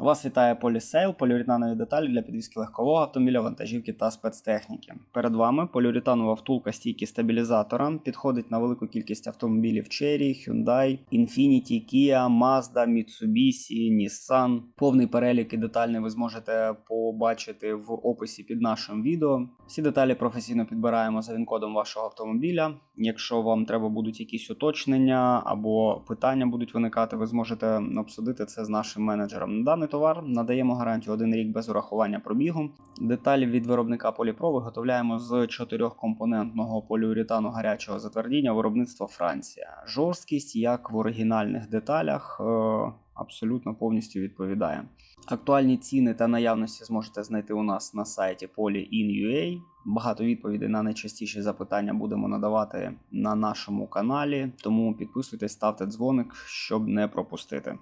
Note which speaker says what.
Speaker 1: Вас вітає полісейл, поліуретанові деталі для підвізки легкового автомобіля, вантажівки та спецтехніки. Перед вами поліуретанова втулка стійки стабілізатора. Підходить на велику кількість автомобілів Cherry, Hyundai, Infiniti, Kia, Mazda, Mitsubishi, Nissan. Повний перелік і детальний ви зможете побачити в описі під нашим відео. Всі деталі професійно підбираємо за він-кодом вашого автомобіля. Якщо вам треба будуть якісь уточнення або питання будуть виникати, ви зможете обсудити це з нашим менеджером. Даний товар надаємо гарантію один рік без урахування пробігу. Деталі від виробника Поліпро виготовляємо з чотирьохкомпонентного поліуретану гарячого затвердіння виробництва Франція. Жорсткість, як в оригінальних деталях, е, абсолютно повністю відповідає. Актуальні ціни та наявності зможете знайти у нас на сайті poly.in.ua. Багато відповідей на найчастіші запитання будемо надавати на нашому каналі. Тому підписуйтесь, ставте дзвоник, щоб не пропустити.